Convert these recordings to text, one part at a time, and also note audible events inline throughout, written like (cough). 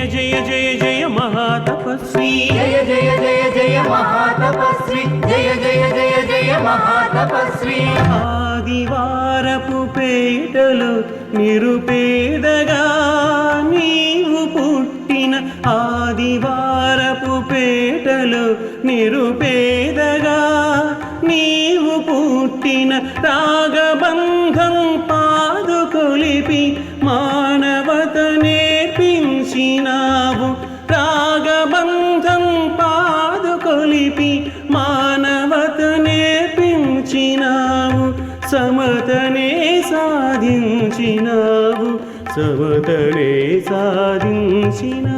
జయ జయ జయ జయ మహాతపస్వి. జయ జయ జయ జయ మహాతపస్వి. జయ జయ జయ జయ మహాతపస్వి. ఆదివారపు పేటలు నిరుపేదగా నీవు పుట్టిన ఆదివారపు పేటలు నిరుపేదగా నీవు పుట్టిన రాగబంధం పాదుకొలిపి మానవత సాధించినావు సమతనే సాధించిన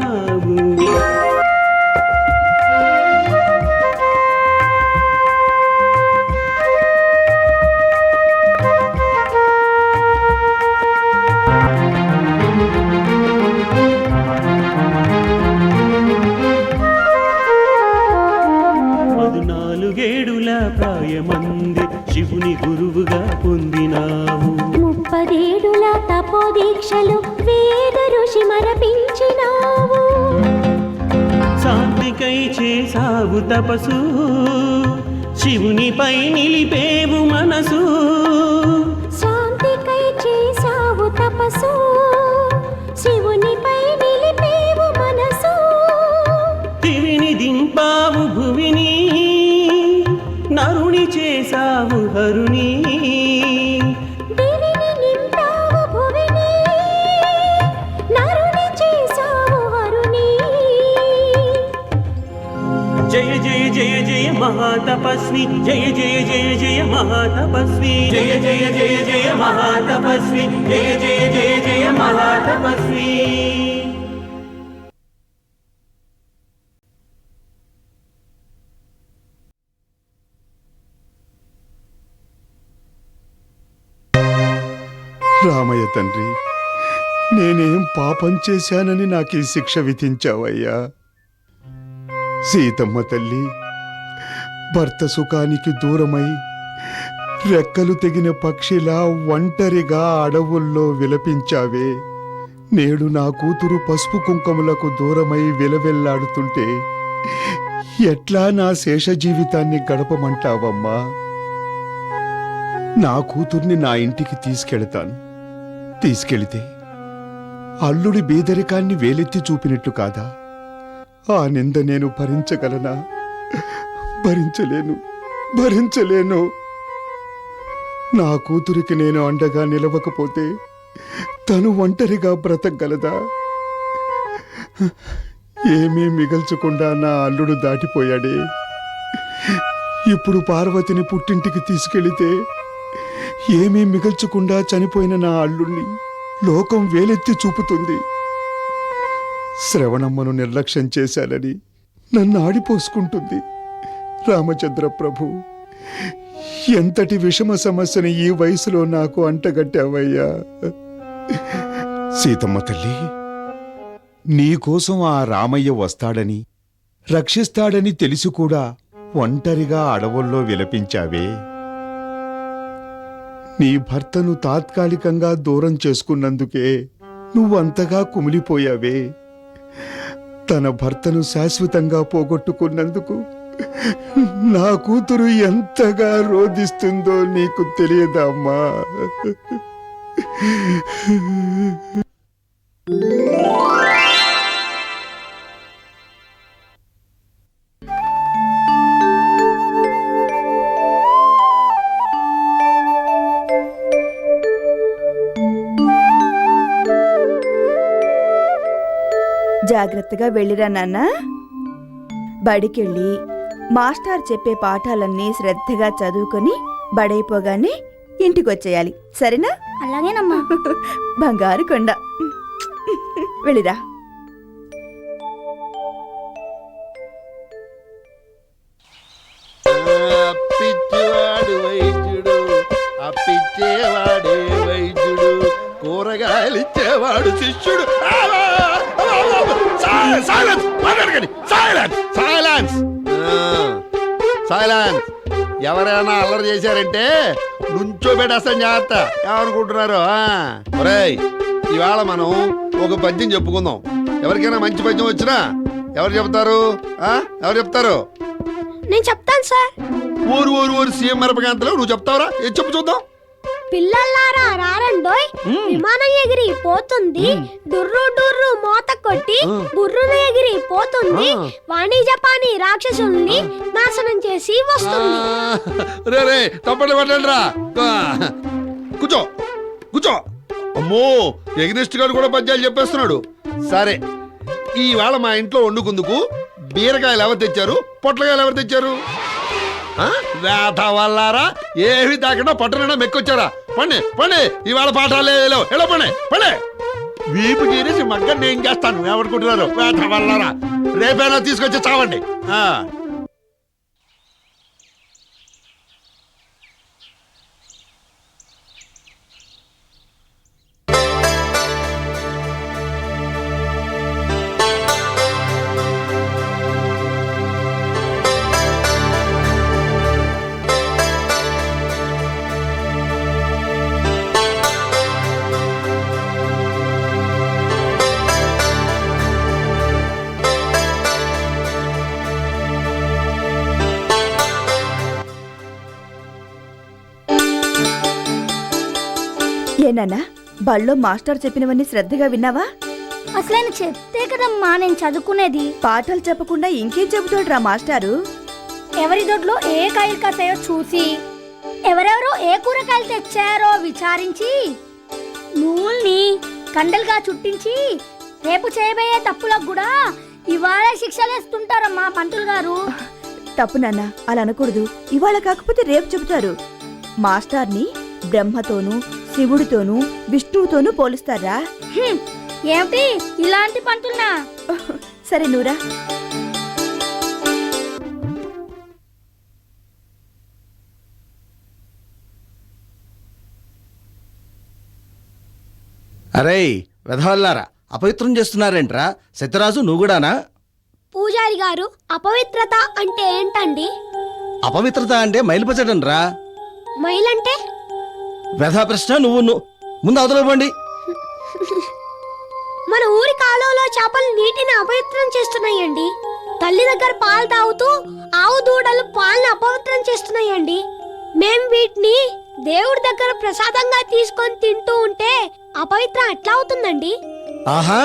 జయ మహాతపస్వి. జయ జయ జయ జయ మహాతపస్వి. జయ జయ జయ జయ మహాతపస్వి. జయ జయ జయ జయ మహాతపస్వి. రామయ్య తండ్రి నేనేం పాపం చేశానని నాకు ఈ శిక్ష విధించావయ్యా. సీతమ్మ తల్లి భర్త సుఖానికి దూరమై రెక్కలు తెగిన పక్షిలా ఒంటరిగా అడవుల్లో విలపించావే. నేడు నా కూతురు పసుపు కుంకుమలకు దూరమై విలవెల్లాడుతుంటే ఎట్లా నా శేష జీవితాన్ని గడపమంటావమ్మా? నా కూతుర్ని నా ఇంటికి తీసుకెళతాను. తీసుకెళితే అల్లుడి బీదరికాన్ని వేలెత్తి చూపినట్టు కాదా? ఆ నింద నేను భరించగలనా? భరించలేను భరించలేను. నా కూతురికి నేను అండగా నిలవకపోతే తను ఒంటరిగా బ్రతకగలదా? ఏమీ మిగల్చకుండా నా అల్లుడు దాటిపోయాడే. ఇప్పుడు పార్వతిని పుట్టింటికి తీసుకెళితే ఏమీ మిగల్చకుండా చనిపోయిన నా అల్లుణ్ణి లోకం వేలెత్తి చూపుతుంది. శ్రవణమ్మను నిర్లక్ష్యం చేశానని నన్ను ఆడిపోసుకుంటుంది. రామచంద్ర ప్రభు ఎంతటి విషమ సమస్యని ఈ వయసులో నాకు అంటగట్టావయ్యా? సీతమ్మ తల్లి నీకోసం ఆ రామయ్య వస్తాడని రక్షిస్తాడని తెలిసి కూడా ఒంటరిగా అడవుల్లో విలపించావే. నీ భర్తను తాత్కాలికంగా దూరం చేసుకున్నందుకే నువ్వంతగా కుమిలిపోయావే. తన భర్తను శాశ్వతంగా పోగొట్టుకున్నందుకు నా కూతురు ఎంతగా రోధిస్తుందో నీకు తెలియదమ్మా. జాగ్రత్తగా వెళ్ళిరా నాన్న. బడికెళ్ళి మాస్టర్ చెప్పే పాఠాలన్నీ శ్రద్ధగా చదువుకొని బడైపోగానే ఇంటికొచ్చేయాలి సరేనా అలాగేనమ్మా బంగారు కొండ వెళ్ళిరా అప్పిచ్చేవాడు వైద్యుడు అప్పిచ్చేవాడే వైద్యుడు కూరగాయలు ఇచ్చేవాడు శిష్యుడు సైలెన్స్ సైలెన్స్ సైలెన్స్ సైలెన్స్ ఎవరైనా అల్లరి చేశారంటే నుంచో పెట్టేస్తాం జాగ్రత్త. ఏమనుకుంటున్నారు? ఒరేయ్ ఇవాళ మనం ఒక పద్యం చెప్పుకుందాం. ఎవరికైనా మంచి పద్యం వచ్చినా ఎవరు చెప్తారు? ఆ? ఎవరు చెప్తారు? నేను చెప్తాను సార్. ఊరు ఊరు ఊరు సీఎం మిరపకాంతలు నువ్వు చెప్తావరా? ఏది చెప్పు చూద్దాం. పిల్లల్లారా రారండోయ్? విమానం ఎగిరి పోతుంది డుర్రు డుర్రు మోత కొట్టి బుర్రున ఎగిరి పోతుంది వాణిజ్యపాని రాక్షసుల్ని నాశనం చేసి వస్తుంది. రే రే తప్పట్లు కూర్చో కూర్చో. అమ్మో ఎగ్నిస్ట్ గారు కూడా పద్యాలు చెప్పేస్తున్నాడు. సరే ఈవేళ మా ఇంట్లో వండుకుందుకు బీరకాయలు ఎవరు తెచ్చారు? పొట్లకాయలు ఎవరు తెచ్చారు? ఆ? వల్లారా ఏమి తాకుండా పట్టణ మెక్కొచ్చారా? పండి పండి ఇవాళ పాఠాలే లేవు. ఎలా పండి పండి. వీపు గీరేసి మగ్గ నేను చేస్తాను. ఎవరుకుంటున్నారు వేట వల్లారా రేపైనా తీసుకొచ్చి చావండి? ఏనాన్నా బళ్ళో మాస్టర్ చెప్పినవన్నీ శ్రద్ధగా విన్నావా? అసలు ఆయన చెప్తే కదమ్మా నేను చదువుకునేది. పాఠాలు చెప్పకుండా ఇంకేం చెబుతాడురా మాస్టారు? ఎవరి దొడ్లో ఏ కాయలు కాసాయో చూసి ఎవరెవరో ఏ కూరగాయలు తెచ్చారో విచారించి నూల్ని కండలుగా చుట్టించి రేపు చేయబోయే తప్పులకు కూడా ఇవాళ శిక్షలు వేస్తుంటారమ్మా పంతులు గారు. తప్పు నాన్న అలా అనకూడదు. ఇవాళ కాకపోతే రేపు చెబుతారు. మాస్టార్ని బ్రహ్మతోనూ శివుడితోనూ విష్ణువుతోనూ పోలుస్తారా? హ్మ్, ఏమిటి? ఇలాంటి పంతులునా (laughs) సరే నూరా. అరే వెధవల్లారా అపవిత్రం చేస్తున్నారేంట్రా? సత్యరాజు నువ్వు కూడానా? పూజారి గారు అపవిత్రత అంటే ఏంటండి? అపవిత్రత అంటే మైలుపచ్చడం రా మైలంటే? వెధా ప్రశ్న నువ్వు ముందు అవతలపోండి మన ఊరి కాలువలో చేపలు నీటిని అపవిత్రం చేస్తున్నాయండి. తల్లి దగ్గర పాలు తాగుతూ ఆవు దూడలు పాలను అపవిత్రం చేస్తున్నాయండి. మేం వీటిని దేవుడి దగ్గర ప్రసాదంగా తీసుకొని తింటూ ఉంటే అపవిత్రం ఎట్లా అవుతుందండి? ఆహా!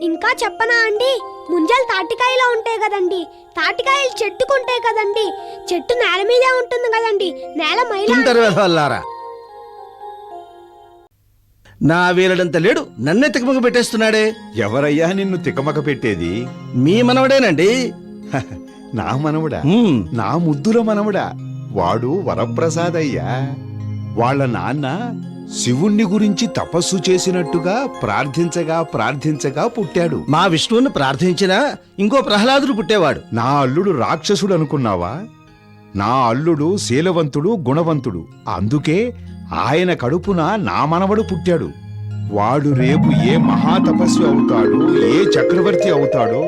ఇంకా చెప్పనా అండి? ముంజలు తాటికాయలో ఉంటాయి కదండి. తాటికాయలు చెట్టుకుంటాయి కదండి. చెట్టు నేల మీదే ఉంటుంది కదండి. నేల మైల నా వీరడంత లేడు నన్నే తికమక పెట్టేస్తున్నాడే. ఎవరయ్యా నిన్ను తికమక పెట్టేది? మీ మనవడేనండి. నా మనవడా? నా ముద్దుల మనవడా? వాడు వరప్రసాదయ్యా. వాళ్ళ నాన్న శివుణ్ణి గురించి తపస్సు చేసినట్టుగా ప్రార్థించగా ప్రార్థించగా పుట్టాడు. మా విష్ణువుని ప్రార్థించినా ఇంకో ప్రహ్లాదుడు పుట్టేవాడు. నా అల్లుడు రాక్షసుడు అనుకున్నావా నా అల్లుడు శీలవంతుడు గుణవంతుడు. అందుకే ఆయన కడుపున నా మనవడు పుట్టాడు. వాడు రేపు ఏ మహాతపస్వి అవుతాడు ఏ చక్రవర్తి అవుతాడో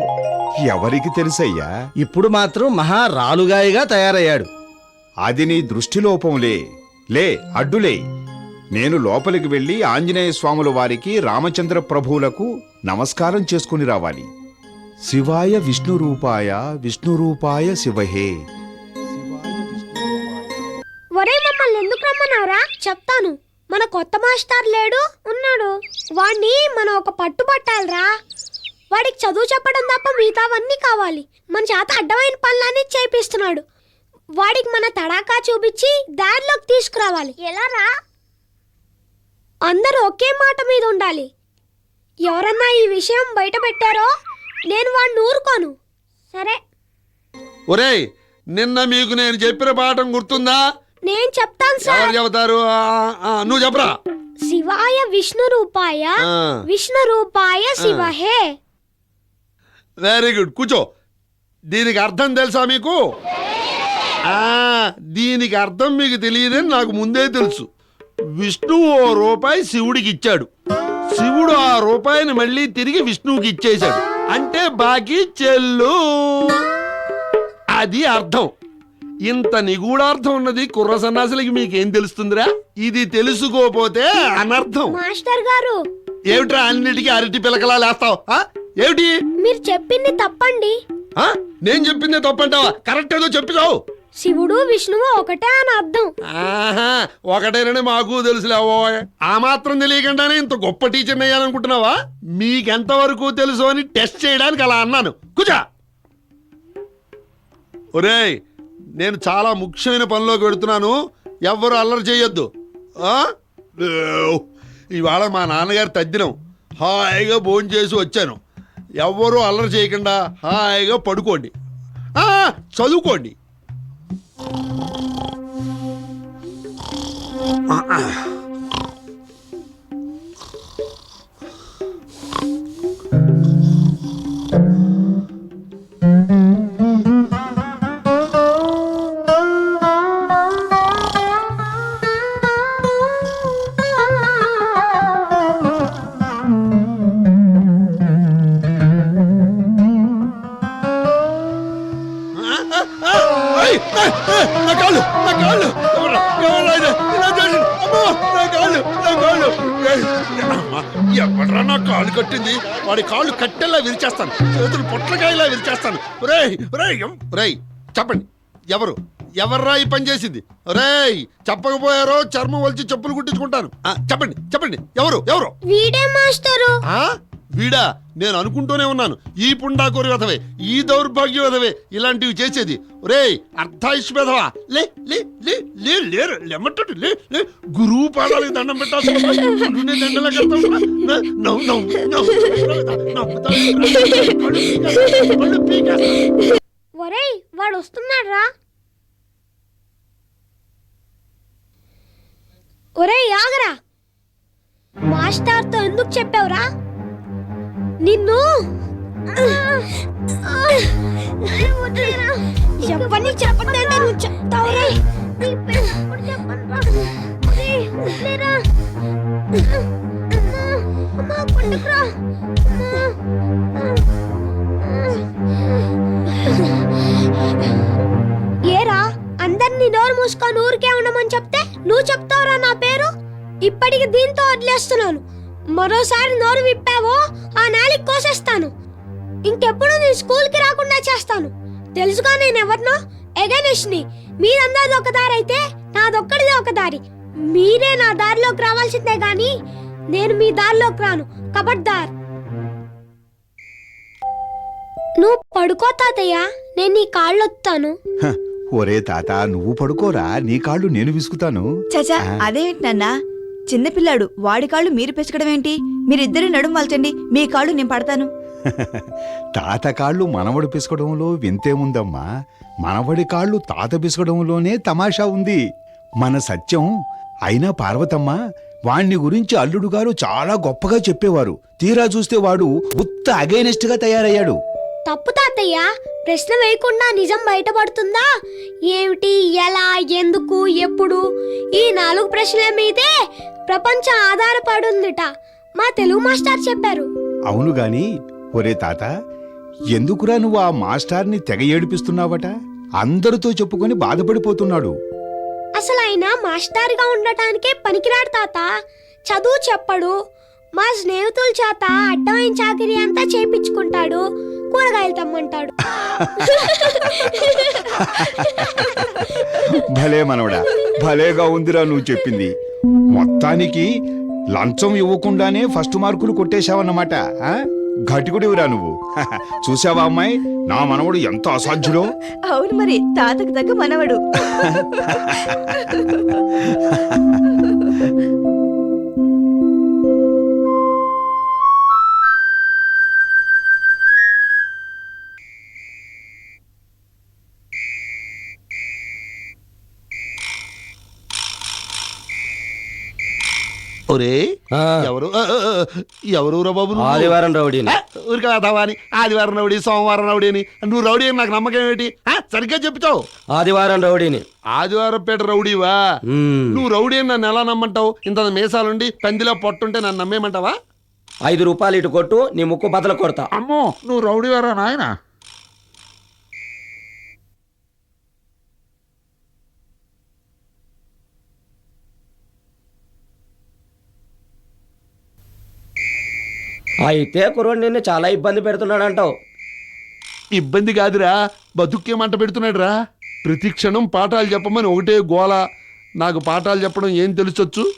ఎవరికి తెలుసయ్యా? ఇప్పుడు మాత్రం మహా రాలుగాయగా తయారయ్యాడు. అది నీ దృష్టిలోపంలే లే. అడ్డులే. నేను లోపలికి వెళ్ళి ఆంజనేయ స్వాముల వారికి రామచంద్ర ప్రభువులకు నమస్కారం చేసుకుని రావాలి. శివాయ విష్ణు రూపాయ విష్ణు రూపాయ శివహే. మమ్మల్ని ఎందుకు రమ్మన్నారా చెప్తాను. మన కొత్త మాస్టర్ లేడు ఉన్నాడు. వాడిని మనం ఒక పట్టు పట్టాలిరా వాడికి చదువు చెప్పడం తప్ప మిగతావన్నీ కావాలి. మన చేత అడ్డమైన పనులన్నీ చేపిస్తున్నాడు. వాడికి మన తడాకా చూపించి దారిలోకి తీసుకురావాలి. ఎలా రా అందరూ ఒకే మాట మీద ఉండాలి. ఎవరన్నా ఈ విషయం బయట పెట్టారో నేను వాడిని ఊరుకోను. సరే. ఒరేయ్ నిన్న మీకు నేను చెప్పిన పాఠం గుర్తుందా? నేను చెప్తాను ఎవరు సార్ చెబుతారు? ఆ, ఆ, నువ్వు చెప్పరా? శివాయ విష్ణు రూపాయ ఆ. విష్ణు రూపాయ శివహే. వెరీ గుడ్ కూర్చో. దీనికి అర్థం తెలుసా మీకు? ఆ దీనికి అర్థం మీకు తెలియదని నాకు ముందే తెలుసు. విష్ణువు ఓ రూపాయి శివుడికి ఇచ్చాడు. శివుడు ఆ రూపాయిని మళ్ళీ తిరిగి విష్ణువుకి ఇచ్చేశాడు. అంటే బాకీ చెల్లు. అది అర్థం. ఇంత నిగూఢార్థం ఉన్నది కుర్ర సన్నాసులకి మీకేం తెలుస్తుందిరా? ఇది తెలుసుకోపోతే అనర్థం. మాస్టర్ గారు. ఏమిట్రా అన్నిటికీ అరటి పిలకలా లేస్తావు? ఏమిటి? మీరు చెప్పింది తప్పండి. ఆ? నేను చెప్పిందే తప్పంటావా? కరెక్ట్ ఏదో చెప్పినావు. శివుడు విష్ణువు ఒకటే అని అర్థం. ఆహా ఒకటేనని మాకు తెలుసులేవో ఆ మాత్రం తెలియకుండానే ఇంత గొప్ప టీచర్ అయ్యాలనుకుంటున్నావా? మీకెంతవరకు తెలుసు అని టెస్ట్ చేయడానికి అలా అన్నాను. కుజా ఒరేయ్ నేను చాలా ముఖ్యమైన పనిలోకి పెడుతున్నాను ఎవ్వరు అల్లరి చేయొద్దు. ఇవాళ మా నాన్నగారు తద్దినం. హాయిగా భోజనం చేసి వచ్చాను. ఎవ్వరూ అల్లరి చేయకుండా హాయిగా పడుకోండి. చదువుకోండి చదువుకోండి. ఏయ్! కాళ్ళు నా కాళ్ళు కట్టింది? వాడి కాళ్ళు కట్టెల్లా విరిచేస్తాను. చేతులు పొట్లకాయలా విరిచేస్తాను. ఒరేయ్ చెప్పండి. ఎవరు? ఎవర్రా ఈ పని చేసింది? ఒరేయ్ చెప్పకపోయారో చర్మం వలిచి చెప్పులు కుట్టించుకుంటాను. చెప్పండి చెప్పండి. ఎవరు? ఎవరు? వీడే మాస్టరు. వీడా నేను అనుకుంటూనే ఉన్నాను. ఈ పుండాకోరి వెధవే ఈ దౌర్భాగ్య వెధవే ఇలాంటివి చేసేది. ఒరేయ్ అర్ధాయుష్ వెధవా? లే లే లే లే లేరు లెమ్మటట్టు లే లే. గురువు పాదాలకు దండం పెట్టాల్సిన గురువునే నవ్వు నవ్వు నవ్వు ఒరేయ్ వాడు రా ఒరేయ్ ఆగరా. మాస్టర్తో ఎందుకు చెప్పావురా? నిన్ను? చెప్పని చెప్పండి నువ్వు చెప్తావురా ఏరా అందరినీ నోరు మూసుకొని ఊరికే ఉండమని చెప్తే నువ్వు చెప్తావురా నా పేరు? ఇప్పటికి దీంతో వదిలేస్తున్నాను. మరోసారి నోరు విప్పావో ఆ నాలికి కోసేస్తాను. ఇంకెప్పుడు నేను స్కూల్కి రాకుండా చేస్తాను. తెలుసుగా నేను ఎవరినో ఎగనిష్ని మీరందరిది ఒక దారి అయితే నాదొక్కడిది ఒక దారి. మీరే నా దారిలోకి రావాల్సిందే గాని నేను మీ దారిలోకి రాను. కబడ్దార్. నువ్వు పడుకో తాతయ్య నేను నీ కాళ్ళు వస్తాను హ, ఒరే తాత నువ్వు పడుకోరా నీ కాళ్ళు నేను విసుకుతాను. చచా ఆ. అదేమిటి నాన్న? చిన్నపిల్లాడు వాడి కాళ్ళు మీరు పెంచడం ఏంటి మీరిద్దరు నడుము వాల్చండి మీ కాళ్ళు నేను పడతాను. (laughs) తాత కాళ్ళు మనవడు పిసకడంలో వింతేముందమ్మా మనవడి కాళ్ళు తాత పిసకడంలోనే తమాషా ఉంది. మన సత్యం అయినా పార్వతమ్మ వాణ్ణి గురించి అల్లుడు గారు చాలా గొప్పగా చెప్పేవారు. తీరా చూస్తే వాడు ఉత్త అగైనెస్ట్గా తయారయ్యాడు. తప్పు తాతయ్య ప్రశ్న వేయకుండా నిజం బయటపడుతుందా? ఏమిటి ఎలా ఎందుకు ఎప్పుడు? ఈ నాలుగు ప్రశ్నల మీదే ప్రపంచం ఆధారపడుందిట. మా తెలుగు మాస్టర్ చెప్పారు. అవును గాని ఒరే తాత ఎందుకురా నువ్వు ఆ మాస్టార్ని తెగ ఏడిపిస్తున్నావట? అందరితో చెప్పుకొని బాధపడిపోతున్నాడు. అసలు ఆయన మాస్టర్గా ఉండటానికే పనికిరాడు తాత. చదువు చెప్పడు. మా స్నేహితుల చేత అడ్డమైన చాకరీ అంతా చేపించుకుంటాడు. కూరగాయలు తమ్మంటాడు. భలే మనవడా భలేగా ఉందిరా నువ్వు చెప్పింది. మొత్తానికి లంచం ఇవ్వకుండానే ఫస్ట్ మార్కులు కొట్టేశావన్నమాట? ఘటికుడివిరా నువ్వు. (laughs) చూసావా అమ్మాయి? నా మనవడు ఎంత అసాధ్యుడో? అవును మరి తాతకు తగ్గ మనవడు. (laughs) ఒరే ఆ, ఎవరు? ఎవరు రా బాబు నువ్వు? ఆదివారం రౌడీని ఆ, ఊరికే అదావా అని ఆదివారం రౌడీ సోమవారం రౌడీ అని. నువ్వు రౌడీ అని నాకు నమ్మకం ఏంటి ఆ, సరిగ్గా చెప్తావు. ఆదివారం రౌడీని ఆదివారం పేట రౌడీవా. నువ్వు రౌడీ అని నన్ను ఎలా నమ్మంటావు? ఇంత మీసాలుండి పందిలో పొట్టుంటే నన్ను నమ్మేమంటావా ఐదు రూపాయలు ఇటు కొట్టు నీ ముక్కు బద్దలు కొడతా. అమ్మో నువ్వు రౌడీవారా నాయన? అయితే కుర్రోడు నిన్ను చాలా ఇబ్బంది పెడుతున్నాడు అంటావు ఇబ్బంది కాదురా బతుక్కే మంట పెడుతున్నాడురా. ప్రతి క్షణం పాఠాలు చెప్పమని ఒకటే గోల. నాకు పాఠాలు చెప్పడం ఏం తెలుసొచ్చు?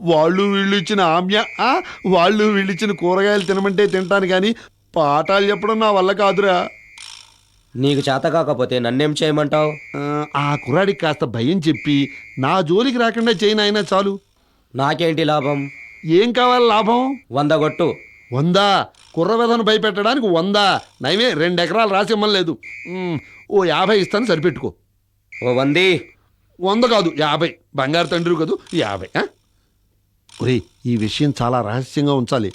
వాళ్ళు వీళ్ళు ఇచ్చిన ఆమ్య వాళ్ళు వీళ్ళు ఇచ్చిన కూరగాయలు తినమంటే తింటాను కానీ పాఠాలు చెప్పడం నా వల్ల కాదురా. నీకు చేత కాకపోతే నన్నేం చేయమంటావు? ఆ, ఆ కుర్రాడికి కాస్త భయం చెప్పి నా జోలికి రాకుండా చేయను అయినా చాలు. నాకేంటి లాభం? ఏం కావాలి లాభం? వంద కొట్టు వందా. కుర్రవేదను భయపెట్టడానికి వందా. నయమే రెండు ఎకరాలు రాసి ఇమ్మలేదు ఓ యాభై ఇస్తాను సరిపెట్టుకో. ఓ వంది. వంద కాదు యాభై. బంగారు తండ్రి కాదు యాభై ఆ? ఒరేయ్ ఈ విషయం చాలా రహస్యంగా ఉంచాలి.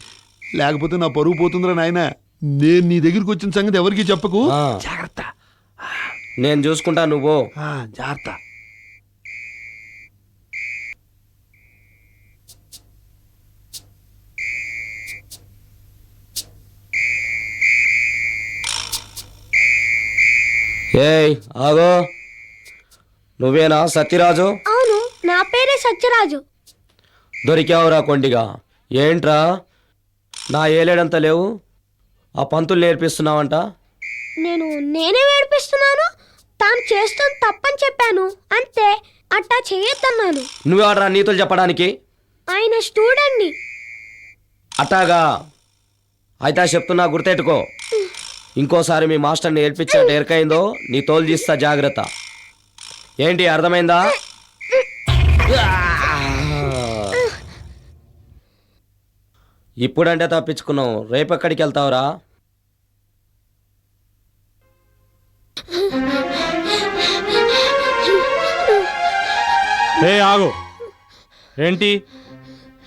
లేకపోతే నా పరువు పోతుందిరా నాయన. నేను నీ దగ్గరికి వచ్చిన సంగతి ఎవరికి చెప్పకు. జాగ్రత్త. నేను చూసుకుంటా నువ్వు జాగ్రత్త. ఏయ్ ఆగో. నువ్వేనా సత్యరాజు? అవును నా పేరే సత్యరాజు. దొరికావురా కొండిగా. ఏంట్రా? నా ఏలేడంత లేవు. ఆ పంతులు నేర్పిస్తున్నావంట? నేను నేనే ఏడిపిస్తున్నాను తాను చేస్తుంది తప్పని చెప్పాను. అంతే అట్టా చేయొద్దన్నాను. నువ్వెవడరా నీతులు చెప్పడానికి? ఆయన స్టూడెంట్ని. అట్టాగా. అయితే చెప్తున్నా గుర్తెట్టుకో. ఇంకోసారి మీ మాస్టర్ని ఏడ్పించినట్టు ఎరకైందో నీ తోలు తీస్తా జాగ్రత్త. ఏంటి అర్థమైందా? ఇప్పుడంటే తప్పించుకున్నావు. రేపెక్కడికి వెళ్తావురా? ఏ ఆగు. ఏంటి?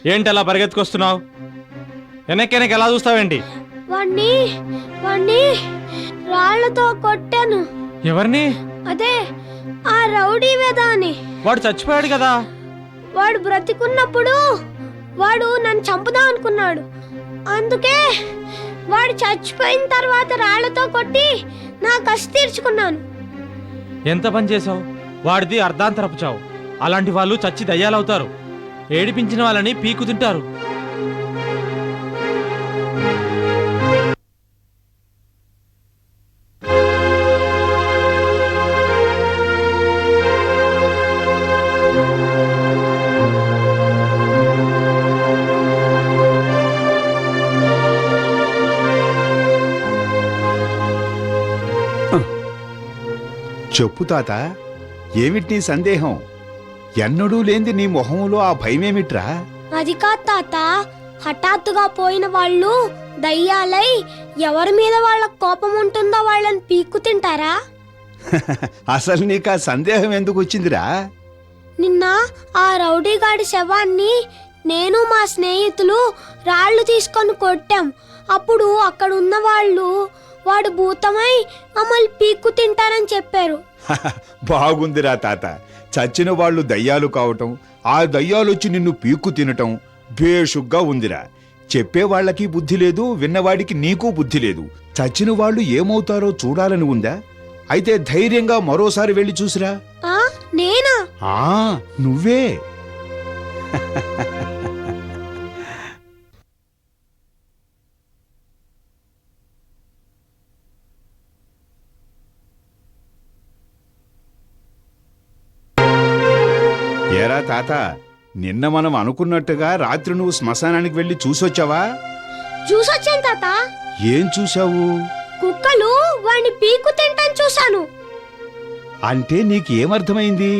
ఏంటి అలా పరిగెత్తుకొస్తున్నావు? వెనక్కి వెనక్కి ఎలా చూస్తావేంటి? వాణ్ణి వాణ్ణి రాళ్ళతో కొట్టాను. ఎవరిని? అదే ఆ రౌడీ వేదాని వాడు చచ్చిపోయాడు కదా. వాడు బ్రతికున్నప్పుడు వాడు నన్ను చంపుదాం అనుకున్నాడు. అందుకే వాడు చచ్చిపోయిన తర్వాత రాళ్ళతో కొట్టి నా కసి తీర్చుకున్నాను. ఎంత పని చేసావు వాడిది అర్ధాంతరపు చావు. అలాంటి వాళ్ళు చచ్చి దయ్యాలవుతారు. ఏడిపించిన వాళ్ళని పీకు తింటారు చెప్పు తాత ఏమిటి నీ సందేహం? ఎన్నడూ లేంది నీ మొహంలో ఆ భయమేమిట్రా? అది కాదు తాత. హఠాత్తుగా పోయిన వాళ్ళు దయ్యాలై ఎవరి మీద వాళ్ళ కోపం ఉంటుందో వాళ్ళని పీక్కు తింటారా? (laughs) అసలు నీకు ఆ సందేహం ఎందుకు వచ్చిందిరా? నిన్న ఆ రౌడీగాడి శవాన్ని నేను మా స్నేహితులు రాళ్ళు తీసుకొని కొట్టాం. అప్పుడు అక్కడ ఉన్న వాళ్ళు వాడు భూతమై మమ్మల్ని పీక్కు తింటారని చెప్పారు. (laughs) బాగుందిరా తాత. చచ్చిన వాళ్ళు దయ్యాలు కావటం ఆ దయ్యాలొచ్చి నిన్ను పీక్కు తినటం భేషుగ్గా ఉందిరా. చెప్పేవాళ్ళకి బుద్ధి లేదు విన్నవాడికి నీకు బుద్ధి లేదు. చచ్చిన వాళ్ళు ఏమవుతారో చూడాలని ఉందా? అయితే ధైర్యంగా మరోసారి వెళ్ళి చూసిరా. ఆ నేనా? ఆ నువ్వే. (laughs) తాత నిన్న మనం అనుకున్నట్టుగా రాత్రి నువ్వు శ్మశానానికి వెళ్ళి చూసొచ్చావా? చూసొచ్చాను తాత. ఏం చూశావు? కుక్కలు వాడిని పీక్కు తింటాను చూశాను. అంటే నీకేమర్థమైంది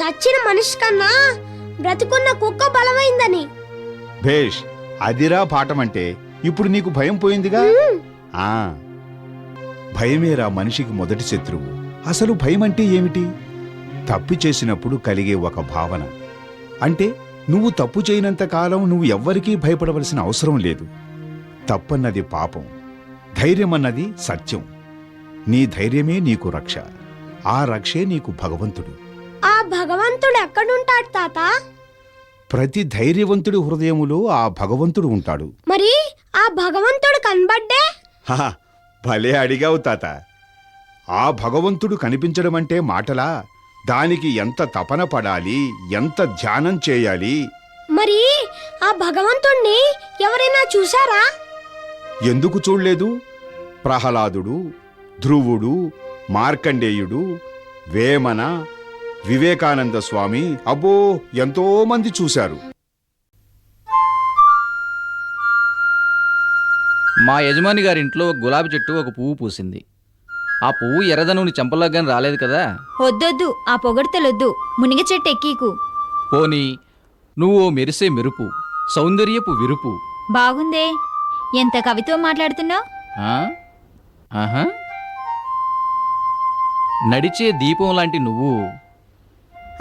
చచ్చిన మనిషి కన్నా బ్రతికున్న కుక్క బలమైందని. భేష్ అదిరా పాఠమంటే ఇప్పుడు నీకు భయం పోయిందిగా? ఆ భయమేరా మనిషికి మొదటి శత్రువు. అసలు భయం అంటే ఏమిటి? తప్పు చేసినప్పుడు కలిగే ఒక భావన. అంటే నువ్వు తప్పు చేయనంత కాలం నువ్వు ఎవ్వరికీ భయపడవలసిన అవసరం లేదు. తప్పన్నది పాపం. ధైర్యమన్నది సత్యం. నీ ధైర్యమే నీకు రక్ష. ఆ రక్షే నీకు భగవంతుడు. ఆ భగవంతుడు ఎక్కడుంటాడు తాత? ప్రతి ధైర్యవంతుడి హృదయములో ఆ భగవంతుడు ఉంటాడు. మరి ఆ భగవంతుడు కనబడ్డే? భలే అడిగావు తాత. ఆ భగవంతుడు కనిపించడం అంటే మాటలా? దానికి ఎంత తపన పడాలి ఎంత ధ్యానం చేయాలి? మరి ఆ భగవంతుణ్ణి ఎవరైనా చూసారా ఎందుకు చూడలేదు? ప్రహ్లాదుడు ధ్రువుడు మార్కండేయుడు వేమన వివేకానంద స్వామి అబ్బో ఎంతో మంది చూశారు. మా యజమాని గారింట్లో ఒక గులాబీ చెట్టు ఒక పువ్వు పూసింది. ఆ పువ్వు ఎర్రదనుని చెంపలోగాని రాలేదు కదా? వద్దొద్దు ఆ పొగడ్తలొద్దు. మునిగ చెట్టు ఎక్కీకు. పోనీ నువ్వు ఓ మెరిసే మెరుపు సౌందర్యపు విరుపు. బాగుందే. ఎంత కవితో మాట్లాడుతున్నావు? ఆ? ఆహా. నడిచే దీపం లాంటి నువ్వు.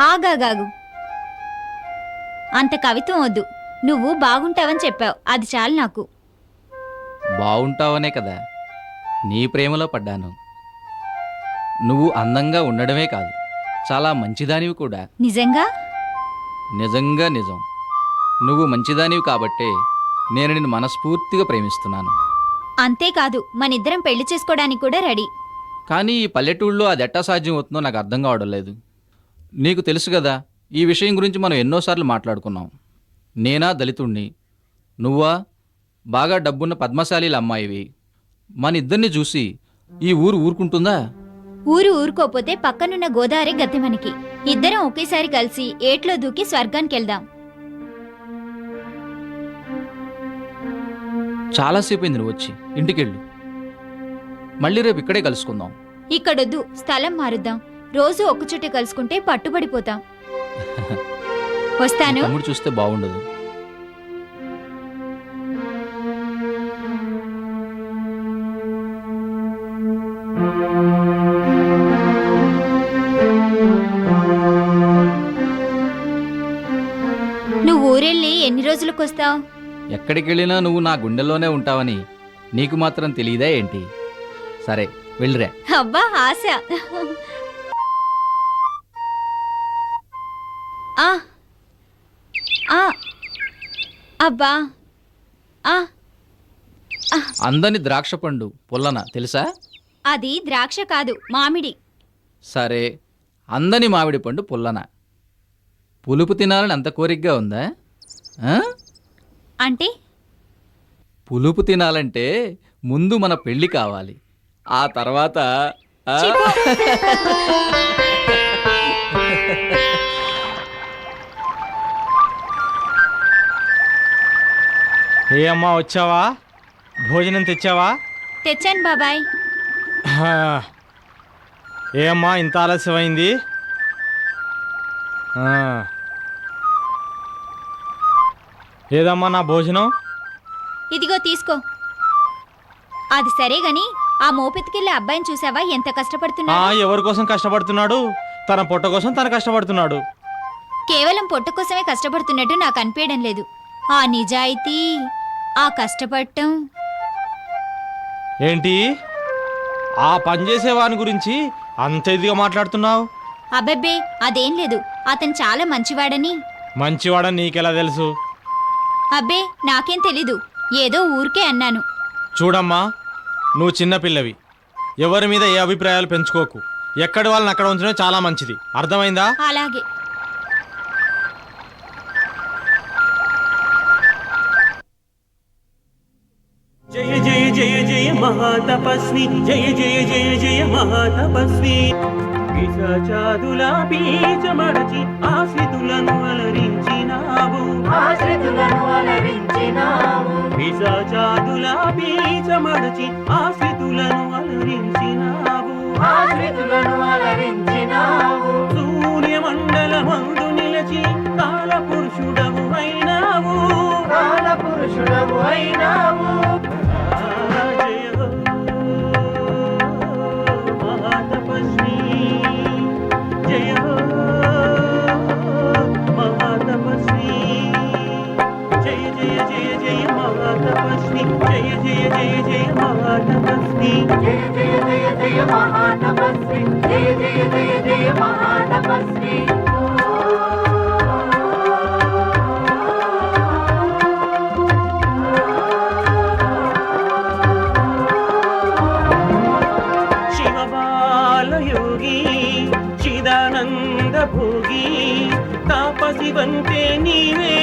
ఆగాగాగు. అంత కవిత్వం వద్దు. నువ్వు బాగుంటావని చెప్పావు. అది చాలు నాకు. బావుంటావనే కదా. నీ ప్రేమలో పడ్డాను. నువ్వు అందంగా ఉండడమే కాదు చాలా మంచిదానివి కూడా. నిజంగా? నిజంగా నిజం. నువ్వు మంచిదానివి కాబట్టే నేను నిన్ను మనస్ఫూర్తిగా ప్రేమిస్తున్నాను. అంతేకాదు మనిద్దరం పెళ్ళి చేసుకోవడానికి కూడా రెడీ. కానీ ఈ పల్లెటూళ్ళలో అది ఎట్టా సాధ్యం అవుతుందో నాకు అర్థం కావడం లేదు. నీకు తెలుసు కదా ఈ విషయం గురించి మనం ఎన్నోసార్లు మాట్లాడుకున్నాం. నేనా దళితుణ్ణి? నువ్వా? బాగా డబ్బున్న పద్మశాలీల అమ్మాయివి. మన ఇద్దరిని చూసి ఈ ఊరు ఊరుకుంటుందా? ఊరు ఊరుకోపోతే పక్కనున్న గోదావరి గతి మనకి. ఇద్దరం ఒకేసారి కలిసి ఏట్లో దూకి స్వర్గానికి వెళ్దాం చాలాసేపు అయింది నువ్వు వచ్చి. ఇంటికెళ్ళు. మళ్ళీ రేపు ఇక్కడే కలుసుకుందాం. ఇక్కడొద్దు. స్థలం మారుద్దాం. రోజు ఒక్క చుట్టే కలుసుకుంటే పట్టుబడిపోతాం. (laughs) వస్తాను. తమ్ముడు చూస్తే బాగుండదు. నువ్వు ఊరెళ్ళి ఎన్ని రోజులకు వస్తావు ఎక్కడికి వెళ్ళినా నువ్వు నా గుండెల్లోనే ఉంటావని నీకు మాత్రం తెలియదా ఏంటి? సరే వెళ్ళిరా. అబ్బా ఆశ. ఆ ఆ అబ్బా ఆ. అందని ద్రాక్ష పండు పుల్లన తెలుసా? అది ద్రాక్ష కాదు మామిడి. సరే అందని మామిడి పండు పుల్లన. పులుపు తినాలని అంత కోరికగా ఉందా ఆ? అంటే పులుపు తినాలంటే ముందు మన పెళ్ళి కావాలి ఆ తర్వాత ఆ? ఏ అమ్మా వచ్చావా భోజనం తెచ్చావా తెచ్చాను బాబాయ్ హా. ఏ అమ్మా ఇంత ఆలస్యమైంది ఆ. ఏదమ్మా నా భోజనం. ఇదిగో తీసుకో. అది సరే గాని ఆ మోపెత్తుకెళ్ళే అబ్బాయిని చూసావా? ఎంత ఆ కష్టపడుతున్నా ఎవరి కోసం కష్టపడుతున్నాడు? తన పొట్ట కోసం తను కష్టపడుతున్నాడు. కేవలం పొట్ట కోసమే కష్టపడుతున్నట్టు నాకు అనిపించడం లేదు. ఆ నిజాయితీ ఆ కష్టపడటం. ఏంటి? ఆ పనిచేసేవాని గురించి అంత ఇదిగా మాట్లాడుతున్నావు? అబ్బబ్బే అదేం లేదు. అతను చాలా మంచివాడని. మంచివాడని నీకెలా తెలుసు? అబ్బే నాకేం తెలీదు. ఏదో ఊరికే అన్నాను. చూడమ్మా నువ్వు చిన్నపిల్లవి ఎవరి మీద ఏ అభిప్రాయాలు పెంచుకోకు. ఎక్కడి వాళ్ళని అక్కడ ఉంచడం చాలా మంచిది. అర్థమైందా? అలాగే. జయ జయ జయ జయ మహాతపస్వి. జయ జయ జయ జయ మహాతపస్వి. పిశాచాదుల బీజమడచి ఆశ్రితులను అలరించినావు. ఆశ్రితులను అలరించినావు. పిశాచాదుల బీజమడచి ఆశ్రితులను అలరించినావు. ఆశ్రితులను అలరించినావు. సూర్యమండలమందు నిలచి కాలపురుషుడవు అయినావు. కాల పురుషుడవు అయినావు. జయ జయ జయ జయ మహాతపస్వి జయ జయ జయ జయ మహాతపస్వి జయ జయ జయ జయ మహాతపస్వి జయ జయ జయ జయ మహాతపస్వి శివబాలయోగి చిదానంద భోగి తాపసి వంతే నీవే